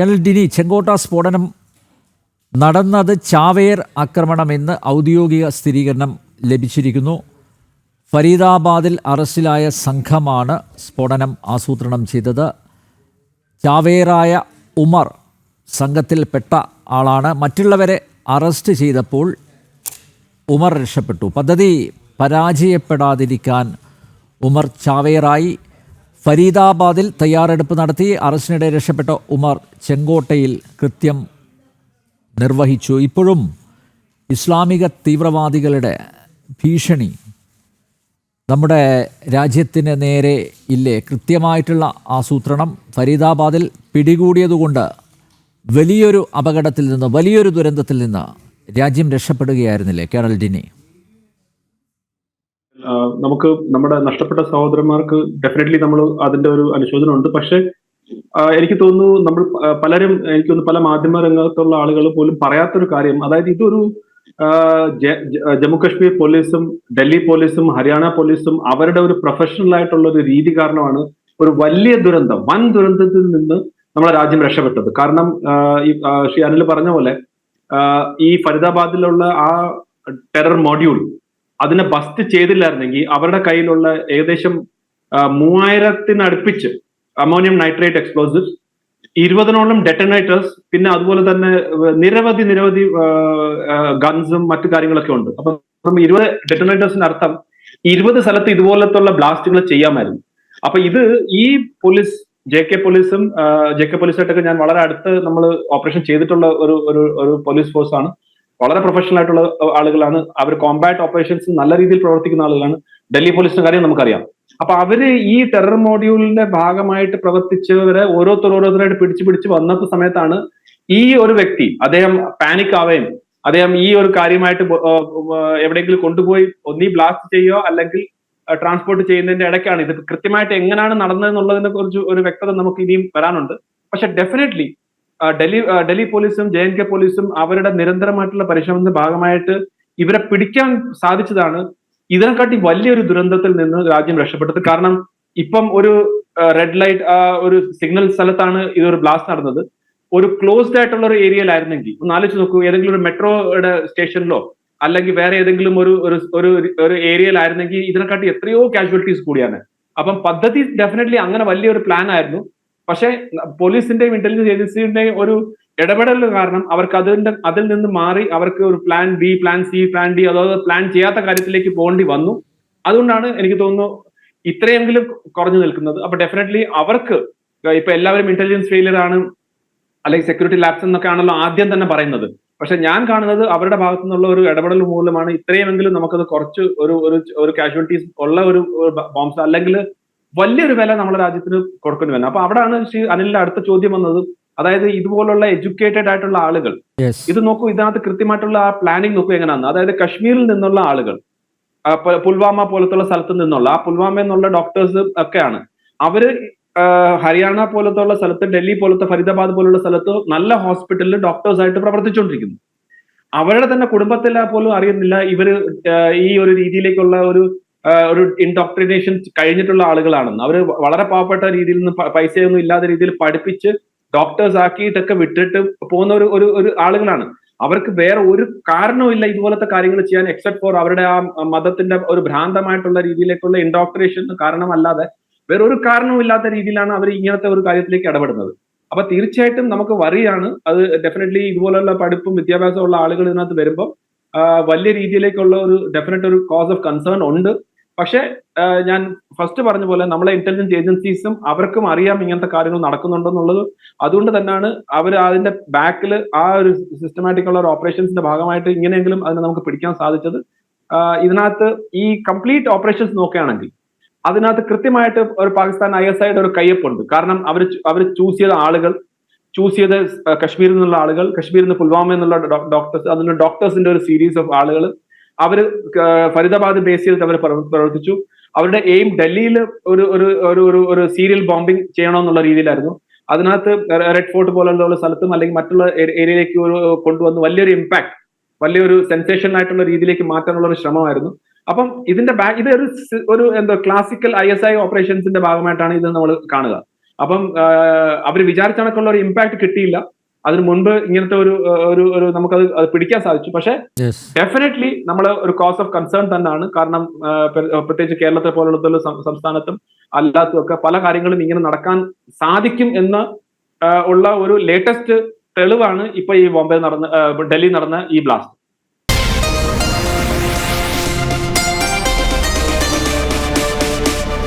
Colonel ഡിനി ചെങ്കോട്ട സ്ഫോടനം നടന്നത് ചാവേർ ആക്രമണമെന്ന് ഔദ്യോഗിക സ്ഥിരീകരണം ലഭിച്ചിരിക്കുന്നു. ഫരീദാബാദിൽ അറസ്റ്റിലായ സംഘമാണ് സ്ഫോടനം ആസൂത്രണം ചെയ്തത്. ചാവേറായ ഉമർ സംഘത്തിൽപ്പെട്ട ആളാണ്. മറ്റുള്ളവരെ അറസ്റ്റ് ചെയ്തപ്പോൾ ഉമർ രക്ഷപ്പെട്ടു. പദ്ധതി പരാജയപ്പെടാതിരിക്കാൻ ഉമർ ചാവേറായി. ഫരീദാബാദിൽ തയ്യാറെടുപ്പ് നടത്തി അറസ്റ്റിനിടെ രക്ഷപ്പെട്ട ഉമർ ചെങ്കോട്ടയിൽ കൃത്യം നിർവഹിച്ചു. ഇപ്പോഴും ഇസ്ലാമിക തീവ്രവാദികളുടെ ഭീഷണി നമ്മുടെ രാജ്യത്തിന് നേരെ ഇല്ലേ? കൃത്യമായിട്ടുള്ള ആസൂത്രണം ഫരീദാബാദിൽ പിടികൂടിയതുകൊണ്ട് വലിയൊരു അപകടത്തിൽ നിന്ന് വലിയൊരു ദുരന്തത്തിൽ നിന്ന് രാജ്യം രക്ഷപ്പെടുകയായിരുന്നില്ലേ? കേരൾ ഡിനി. നമുക്ക് നമ്മുടെ നഷ്ടപ്പെട്ട സഹോദരന്മാർക്ക് ഡെഫിനറ്റ്ലി നമ്മൾ അതിന്റെ ഒരു അനുശോചനം ഉണ്ട് പക്ഷെ എനിക്ക് തോന്നുന്നു നമ്മൾ പലരും എനിക്ക് തോന്നുന്നു പല മാധ്യമ രംഗത്തുള്ള ആളുകൾ പോലും പറയാത്തൊരു കാര്യം അതായത് ഇതൊരു ജമ്മു കശ്മീർ പോലീസും ഡൽഹി പോലീസും ഹരിയാന പോലീസും അവരുടെ ഒരു പ്രൊഫഷണൽ ആയിട്ടുള്ള ഒരു രീതി കാരണമാണ് ഒരു വലിയ ദുരന്തം വൻ ദുരന്തത്തിൽ നിന്ന് നമ്മളെ രാജ്യം രക്ഷപ്പെട്ടത്. കാരണം ഈ ശ്രീ അനിൽ പറഞ്ഞ പോലെ ഈ ഫരീദാബാദിലുള്ള ആ ടെറർ മോഡ്യൂൾ അതിനെ ബസ്റ്റ് ചെയ്തില്ലായിരുന്നെങ്കിൽ അവരുടെ കയ്യിലുള്ള ഏകദേശം മൂവായിരത്തിനടുപ്പിച്ച് അമോണിയം നൈട്രേറ്റ് എക്സ്പ്ലോസീവ്സ് ഇരുപതിനോളം ഡെറ്റനേറ്റേഴ്സ് പിന്നെ അതുപോലെ തന്നെ നിരവധി നിരവധി ഗൺസും മറ്റു കാര്യങ്ങളൊക്കെ ഉണ്ട്. അപ്പൊ ഇരുപത് ഡെറ്റനേറ്റേഴ്സിന് അർത്ഥം ഇരുപത് സ്ഥലത്ത് ഇതുപോലത്തുള്ള ബ്ലാസ്റ്റുകൾ ചെയ്യാമായിരുന്നു. അപ്പൊ ഇത് ഈ പോലീസ് ജെ കെ പോലീസും ജെ കെ പോലീസായിട്ടൊക്കെ ഞാൻ വളരെ അടുത്ത് നമ്മൾ ഓപ്പറേഷൻ ചെയ്തിട്ടുള്ള ഒരു ഒരു പോലീസ് ഫോഴ്സ് ആണ്. വളരെ പ്രൊഫഷണൽ ആയിട്ടുള്ള ആളുകളാണ്. അവർ കോമ്പാക്ട് ഓപ്പറേഷൻസ് നല്ല രീതിയിൽ പ്രവർത്തിക്കുന്ന ആളുകളാണ്. ഡൽഹി പോലീസിന്റെ കാര്യം നമുക്കറിയാം. അപ്പൊ അവർ ഈ ടെറർ മോഡ്യൂളിന്റെ ഭാഗമായിട്ട് പ്രവർത്തിച്ചവരെ ഓരോരുത്തർ ഓരോരുത്തരായിട്ട് പിടിച്ചു പിടിച്ച് വന്നപ്പോ സമയത്താണ് ഈ ഒരു വ്യക്തി അദ്ദേഹം പാനിക് ആവുകയും അദ്ദേഹം ഈ ഒരു കാര്യമായിട്ട് എവിടെയെങ്കിലും കൊണ്ടുപോയി ഒന്നീ ബ്ലാസ്റ്റ് ചെയ്യുകയോ അല്ലെങ്കിൽ ട്രാൻസ്പോർട്ട് ചെയ്യുന്നതിന്റെ ഇടയ്ക്കാണ്. ഇത് കൃത്യമായിട്ട് എങ്ങനെയാണ് നടന്നതെന്നുള്ളതിനെ കുറിച്ച് ഒരു വ്യക്തത നമുക്ക് ഇനിയും വരാനുണ്ട്. പക്ഷെ ഡെഫിനറ്റ്ലി ഡൽഹി ഡൽഹി പോലീസും ജെ എൻ കെ പോലീസും അവരുടെ നിരന്തരമായിട്ടുള്ള പരിശ്രമത്തിന്റെ ഭാഗമായിട്ട് ഇവരെ പിടിക്കാൻ സാധിച്ചതാണ്. ഇതിനെക്കാട്ടി വലിയൊരു ദുരന്തത്തിൽ നിന്ന് രാജ്യം രക്ഷപ്പെട്ടത്. കാരണം ഇപ്പം ഒരു റെഡ് ലൈറ്റ് ഒരു സിഗ്നൽ സ്ഥലത്താണ് ഇതൊരു ബ്ലാസ്റ്റ് നടന്നത്. ഒരു ക്ലോസ്ഡ് ആയിട്ടുള്ള ഒരു ഏരിയയിലായിരുന്നെങ്കിൽ ഒന്ന് ആലോചിച്ച് നോക്കൂ ഏതെങ്കിലും ഒരു മെട്രോയുടെ സ്റ്റേഷനിലോ അല്ലെങ്കിൽ വേറെ ഏതെങ്കിലും ഒരു ഒരു ഒരു ഏരിയയിലായിരുന്നെങ്കിൽ ഇതിനെക്കാട്ടി എത്രയോ കാഷ്വാലിറ്റീസ് കൂടിയാണ്. അപ്പം പദ്ധതി ഡെഫിനറ്റ്ലി അങ്ങനെ വലിയൊരു പ്ലാൻ ആയിരുന്നു. പക്ഷേ പോലീസിന്റെയും ഇന്റലിജൻസ് ഏജൻസിയുടെയും ഒരു ഇടപെടൽ കാരണം അവർക്ക് അതിന്റെ അതിൽ നിന്ന് മാറി അവർക്ക് ഒരു plan B plan C plan D അതായത് പ്ലാൻ ചെയ്യാത്ത കാര്യത്തിലേക്ക് പോകേണ്ടി വന്നു. അതുകൊണ്ടാണ് എനിക്ക് തോന്നുന്നു ഇത്രയെങ്കിലും കുറഞ്ഞു നിൽക്കുന്നത്. അപ്പൊ ഡെഫിനറ്റ്ലി അവർക്ക് ഇപ്പൊ എല്ലാവരും ഇന്റലിജൻസ് ഫെയിലിയർ ആണ് അല്ലെങ്കിൽ സെക്യൂരിറ്റി ലാപ്സ് എന്നൊക്കെ ആണല്ലോ ആദ്യം തന്നെ പറയുന്നത്. പക്ഷെ ഞാൻ കാണുന്നത് അവരുടെ ഭാഗത്തു നിന്നുള്ള ഒരു ഇടപെടൽ മൂലമാണ് ഇത്രയുമെങ്കിലും നമുക്കത് കുറച്ച് ഒരു ഒരു കാഷ്വാലിറ്റീസ് ഉള്ള ഒരു ബോംബ്സ് അല്ലെങ്കിൽ വലിയൊരു വില നമ്മുടെ രാജ്യത്തിന് കൊടുക്കേണ്ടി വരുന്നത് അപ്പൊ അവിടെയാണ് ശ്രീ അനിലിന്റെ അടുത്ത ചോദ്യം വന്നത്. അതായത് ഇതുപോലുള്ള എഡ്യൂക്കേറ്റഡ് ആയിട്ടുള്ള ആളുകൾ ഇത് നോക്കൂ ഇതിനകത്ത് കൃത്യമായിട്ടുള്ള ആ പ്ലാനിങ് നോക്കൂ എങ്ങനെയാണ്. അതായത് കശ്മീരിൽ നിന്നുള്ള ആളുകൾ പുൽവാമ പോലത്തുള്ള സ്ഥലത്ത് നിന്നുള്ള ആ പുൽവാമ എന്നുള്ള ഡോക്ടേഴ്സ് ഒക്കെയാണ്. അവർ ഹരിയാന പോലത്തുള്ള സ്ഥലത്ത് ഡൽഹി പോലത്തെ ഫരീദാബാദ് പോലുള്ള സ്ഥലത്ത് നല്ല ഹോസ്പിറ്റലിൽ ഡോക്ടേഴ്സ് ആയിട്ട് പ്രവർത്തിച്ചുകൊണ്ടിരിക്കുന്നു. അവരുടെ തന്നെ കുടുംബത്തിലെ പോലും അറിയുന്നില്ല. ഇവർ ഈ ഒരു രീതിയിലേക്കുള്ള ഒരു ഒരു ഇൻഡോക്ട്രിനേഷൻ കഴിഞ്ഞിട്ടുള്ള ആളുകളാണെന്ന്. അവർ വളരെ പാവപ്പെട്ട രീതിയിൽ നിന്ന് പൈസയൊന്നും ഇല്ലാത്ത രീതിയിൽ പഠിപ്പിച്ച് ഡോക്ടേഴ്സ് ആക്കിയിട്ടൊക്കെ വിട്ടിട്ട് പോകുന്ന ഒരു ഒരു ഒരു ആളുകളാണ്. അവർക്ക് വേറെ ഒരു കാരണവുമില്ല ഇതുപോലത്തെ കാര്യങ്ങൾ ചെയ്യാൻ എക്സെപ്റ്റ് ഫോർ അവരുടെ ആ മതത്തിന്റെ ഒരു ഭ്രാന്തമായിട്ടുള്ള രീതിയിലേക്കുള്ള ഇൻഡോക്ട്രേഷൻ കാരണമല്ലാതെ വേറെ ഒരു കാരണവുമില്ലാത്ത രീതിയിലാണ് അവർ ഇങ്ങനത്തെ ഒരു കാര്യത്തിലേക്ക് ഇടപെടുന്നത്. അപ്പൊ തീർച്ചയായിട്ടും നമുക്ക് വറിയാണ് അത് ഡെഫിനറ്റ്ലി ഇതുപോലുള്ള പഠിപ്പും വിദ്യാഭ്യാസവും ഉള്ള ആളുകൾ ഇതിനകത്ത് വരുമ്പോൾ വലിയ രീതിയിലേക്കുള്ള ഒരു ഡെഫിനറ്റ് ഒരു കോസ് ഓഫ് കൺസേൺ ഉണ്ട്. പക്ഷെ ഞാൻ ഫസ്റ്റ് പറഞ്ഞ പോലെ നമ്മളെ ഇന്റലിജൻസ് ഏജൻസീസും അവർക്കും അറിയാം ഇങ്ങനത്തെ കാര്യങ്ങൾ നടക്കുന്നുണ്ടെന്നുള്ളത്. അതുകൊണ്ട് തന്നെയാണ് അവർ അതിന്റെ ബാക്കിൽ ആ ഒരു സിസ്റ്റമാറ്റിക് ഉള്ള ഒരു ഓപ്പറേഷൻസിന്റെ ഭാഗമായിട്ട് ഇങ്ങനെയെങ്കിലും അതിനെ നമുക്ക് പിടിക്കാൻ സാധിച്ചത്. ഇതിനകത്ത് ഈ കംപ്ലീറ്റ് ഓപ്പറേഷൻസ് നോക്കുകയാണെങ്കിൽ അതിനകത്ത് കൃത്യമായിട്ട് ഒരു പാകിസ്ഥാൻ ഐ എസ് ഐയുടെ ഒരു കയ്യൊപ്പുണ്ട്. കാരണം അവർ അവർ ചൂസ് ചെയ്ത ആളുകൾ ചൂസ് ചെയ്ത കശ്മീരിൽ നിന്നുള്ള ആളുകൾ കശ്മീരിൽ നിന്ന് പുൽവാമ എന്നുള്ള ഡോക്ടേഴ്സ് അതിനുള്ള ഡോക്ടേഴ്സിന്റെ ഒരു സീരീസ് ഓഫ് ആളുകൾ അവർ ഫരിദാബാദ് ബേസ് ചെയ്തിട്ട് അവർ പ്രവർത്തിച്ചു. അവരുടെ എയിം ഡൽഹിയിൽ ഒരു ഒരു ഒരു ഒരു സീരിയൽ ബോംബിംഗ് ചെയ്യണമെന്നുള്ള രീതിയിലായിരുന്നു. അതിനകത്ത് റെഡ് ഫോർട്ട് പോലുള്ള സ്ഥലത്തും അല്ലെങ്കിൽ മറ്റുള്ള ഏരിയയിലേക്ക് ഒരു കൊണ്ടുവന്ന് വലിയൊരു ഇമ്പാക്ട് വലിയൊരു സെൻസേഷൻ ആയിട്ടുള്ള രീതിയിലേക്ക് മാറ്റാനുള്ള ഒരു ശ്രമമായിരുന്നു. അപ്പം ഇതിന്റെ ബാക്ക് ഇത് ഒരു ഒരു എന്താ ക്ലാസിക്കൽ ഐ എസ് ഐ ഓപ്പറേഷൻസിന്റെ ഭാഗമായിട്ടാണ് ഇത് നമ്മൾ കാണുക. അപ്പം അവർ വിചാരിച്ച കണക്കുള്ള ഒരു ഇമ്പാക്ട് കിട്ടിയില്ല. അതിന് മുൻപ് ഇങ്ങനത്തെ ഒരു ഒരു ഒരു നമുക്കത് അത് പിടിക്കാൻ സാധിച്ചു. പക്ഷെ ഡെഫിനറ്റ്ലി നമ്മൾ ഒരു കോസ് ഓഫ് കൺസേൺ തന്നെയാണ്. കാരണം പ്രത്യേകിച്ച് കേരളത്തെ പോലുള്ള സംസ്ഥാനത്തും അല്ലാത്തതും ഒക്കെ പല കാര്യങ്ങളും ഇങ്ങനെ നടക്കാൻ സാധിക്കും എന്ന് ഉള്ള ഒരു ലേറ്റസ്റ്റ് തെളിവാണ് ഇപ്പൊ ഈ ബോംബെ നടന്ന ഡൽഹി നടന്ന ഈ ബ്ലാസ്റ്റ്